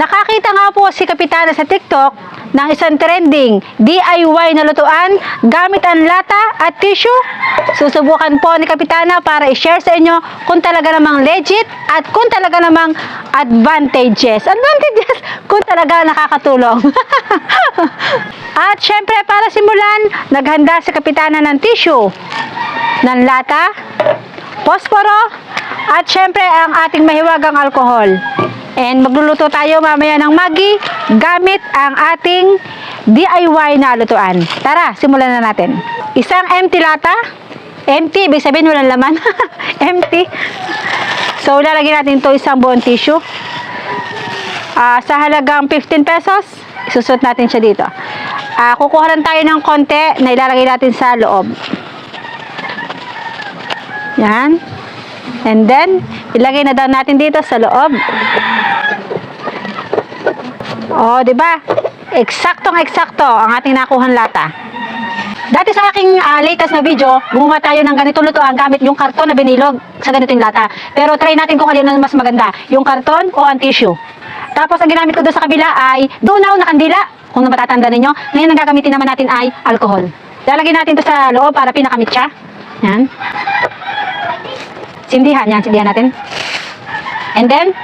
Nakakita nga po si Kapitana sa TikTok ng isang trending DIY na lutuan gamit ang lata at tissue. Susubukan po ni Kapitana para i-share sa inyo kung talaga namang legit at kung talaga namang advantages. Advantages kung talaga nakakatulong. at syempre para simulan, naghanda si Kapitana ng tissue, ng lata, posporo, at syempre ang ating mahiwagang alkohol. And magluluto tayo mamaya ng Maggi gamit ang ating DIY na lutuan. Tara, simulan na natin. Isang empty lata. Empty, ibig sabihin walang laman. empty. So, lalagyan natin to isang buong tissue. Ah, sa halagang 15 pesos, isusot natin siya dito. Ah, kukuha lang tayo ng konti na ilalagay natin sa loob. Yan. And then, ilagay na daw natin dito sa loob. Oh, 'di ba? Eksaktong eksakto ang ating nakuhang lata. Dati sa aking ah, latest na video, gumawa tayo ng ganito lutuan gamit yung karton na binilog sa ganitong lata. Pero try natin kung alin ang mas maganda, yung karton o ang tissue. Tapos ang ginamit ko doon sa kabila ay dunaw na kandila, kung matatanda ninyo. Ngayon ang gagamitin naman natin ay alcohol. Lalagyan natin to sa loob para pinakamit siya. Yan. Sindihan, yan, sindihan natin. And then,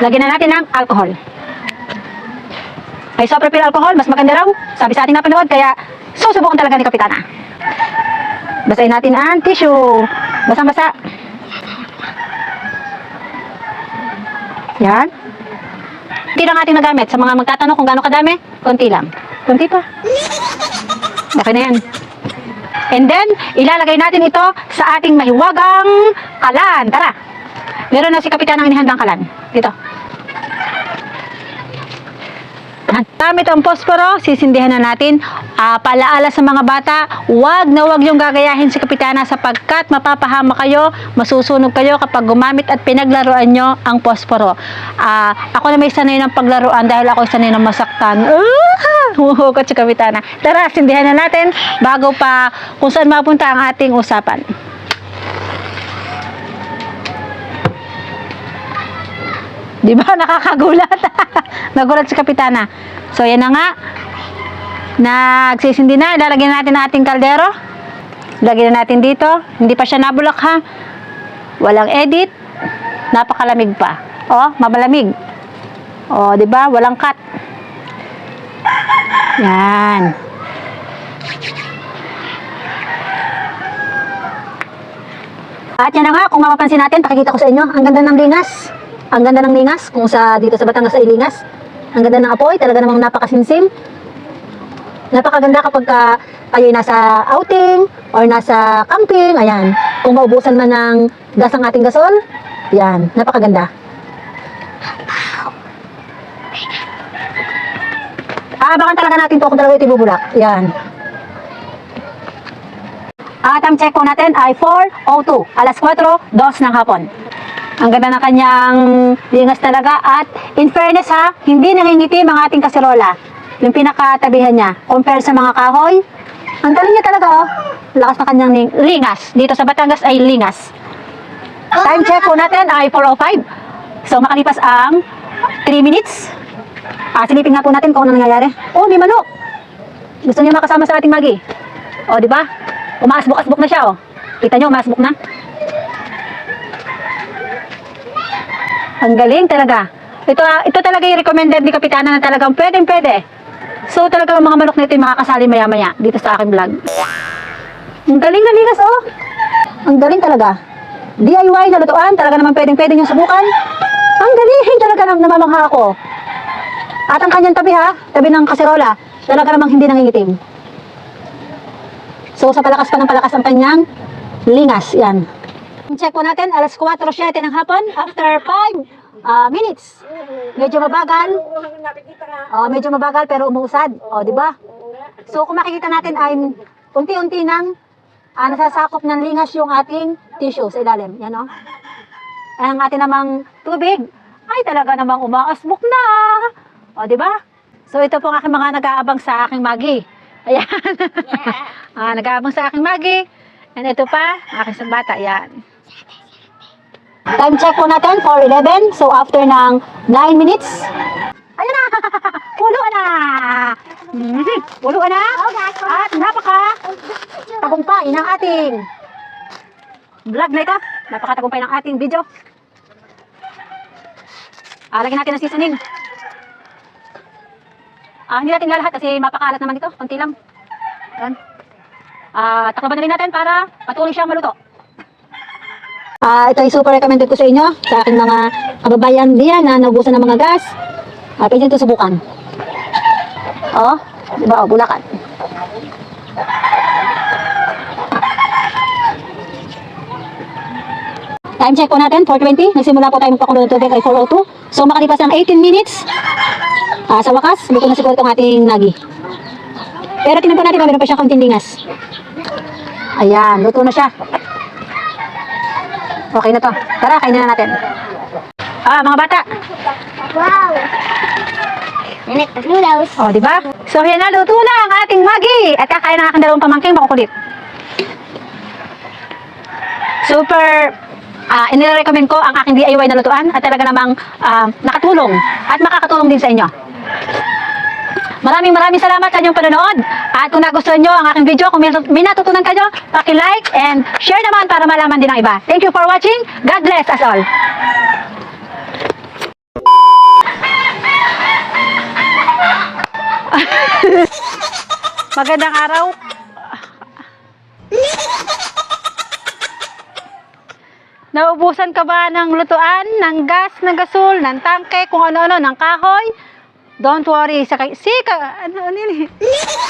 lagyan na natin ng alcohol. May isopropyl alcohol, mas maganda raw. Sabi sa ating napanood, kaya susubukan talaga ni Kapitana. Basahin natin ang tissue. Basang-basa. Yan. Konti lang ating nagamit. Sa mga magtatanong kung gaano kadami, konti lang. Konti pa. Okay na yan. And then, ilalagay natin ito sa ating mahiwagang kalan. Tara. Meron na si Kapitan ang inihandang kalan. Dito. Gamit ang posporo, sisindihan na natin. Ah, paalaala sa mga bata, wag na wag yung gagayahin si Kapitana sapagkat mapapahama kayo, masusunog kayo kapag gumamit at pinaglaruan nyo ang posporo. Ah, ako na may sanay ng paglaruan dahil ako sanay ng masaktan. Ah, humuhukot si Kapitana. Tara, sindihan na natin bago pa kung saan mapunta ang ating usapan. Di ba? Nakakagulat. Nagulat si Kapitana. So, yan na nga. Nagsisindi na. Ilalagyan natin ang ating kaldero. Lagyan na natin dito. Hindi pa siya nabulok ha. Walang edit. Napakalamig pa. Oh, mabalamig. Oh, di ba? Walang cut. Yan. At yan na nga, kung mapapansin natin, pakikita ko sa inyo, ang ganda ng lingas. Ang ganda ng lingas, kung sa dito sa Batangas ay lingas. Ang ganda ng apoy, talaga namang napakasimsim. Napakaganda kapag ka kayo nasa outing or nasa camping, ayan. Kung maubusan man ng gas ang ating gasol, yan, napakaganda. Aabangan talaga natin to kung talaga ito ibubulak. Yan. At ang check po natin ay 4.02, alas 4, 2 ng hapon. Ang ganda ng kanyang lingas talaga at in fairness ha, hindi nangingitim ang ating kaserola. Yung pinakatabihan niya, compare sa mga kahoy, ang galing niya talaga oh. Lakas ng kanyang ling- lingas. Dito sa Batangas ay lingas. Time check po natin ay 4.05. So makalipas ang 3 minutes. Ah, silipin nga po natin kung ano nangyayari. Oh, may manok. Gusto niya makasama sa ating magi. Oh, di ba? Umaasbok-asbok na siya, oh. Kita niyo, umaasbok na. Ang galing talaga. Ito, ah, ito talaga yung recommended ni Kapitana na talagang pwedeng pwede. So talaga mga manok nito yung makakasali maya maya dito sa aking vlog. Ang galing na ligas oh. Ang galing talaga. DIY na lutuan, talaga naman pwedeng pwede nyo subukan. Ang galing talaga nang namamangha ako. At ang kanyang tabi ha, tabi ng kaserola, talaga namang hindi nangingitim. So sa palakas pa ng palakas ang kanyang lingas, yan. Check po natin, alas 4.07 ng hapon, after 5 ah, minutes. Medyo mabagal. Oh, medyo mabagal pero umuusad. Oh, di ba? So kung makikita natin ay unti-unti nang ah, nasasakop ng lingas yung ating tissue sa ilalim. Yan oh. Ang ating namang tubig ay talaga namang umaasbok na. O, di ba? So ito po ang aking mga nag-aabang sa aking magi. Ayan. ah, nag-aabang sa aking magi. And ito pa, aking sagbata. Yan. Time check po natin, 4.11. So, after ng 9 minutes, Ayan na! Puluan na! Mhm. Puluan na! At napaka tagumpay ng ating vlog na ito. Napakatagumpay ng ating video. Ah, lagyan natin ng seasoning. Ah, hindi natin lalahat kasi mapakalat naman ito. Konti lang. Ayan. Ah, taklaban na rin natin para patuloy siyang maluto. Ah, ito ay super recommended ko sa inyo, sa aking mga kababayan diyan na naubusan ng mga gas. Ah, pwede ito subukan. Oh, di ba? Oh, bulakan. Time check po natin, 4.20. Nagsimula po tayo magpakulo ng tubig ay 4.02. So, makalipas ng 18 minutes, ah, sa wakas, luto na siguro itong ating nagi. Pero tingnan po natin, meron pa siyang konting lingas. Ayan, luto na siya. Okay na to. Tara, kainin na natin. Ah, mga bata. Wow! Nanik, noodles. O, di ba? So, yan na, luto na ang ating magi. At kakain ng aking dalawang pamangking makukulit. Super, ah inirecommend ko ang aking DIY na lutuan at talaga namang ah, nakatulong at makakatulong din sa inyo. Maraming maraming salamat sa inyong panonood. At kung nagustuhan nyo ang aking video, kung may, natutunan kayo, paki-like and share naman para malaman din ng iba. Thank you for watching. God bless us all. Magandang araw. Naubusan ka ba ng lutuan, ng gas, ng gasol, ng tangke, kung ano-ano, ng kahoy? Don't worry. Sa kay... Sika! Ano, ano yun eh?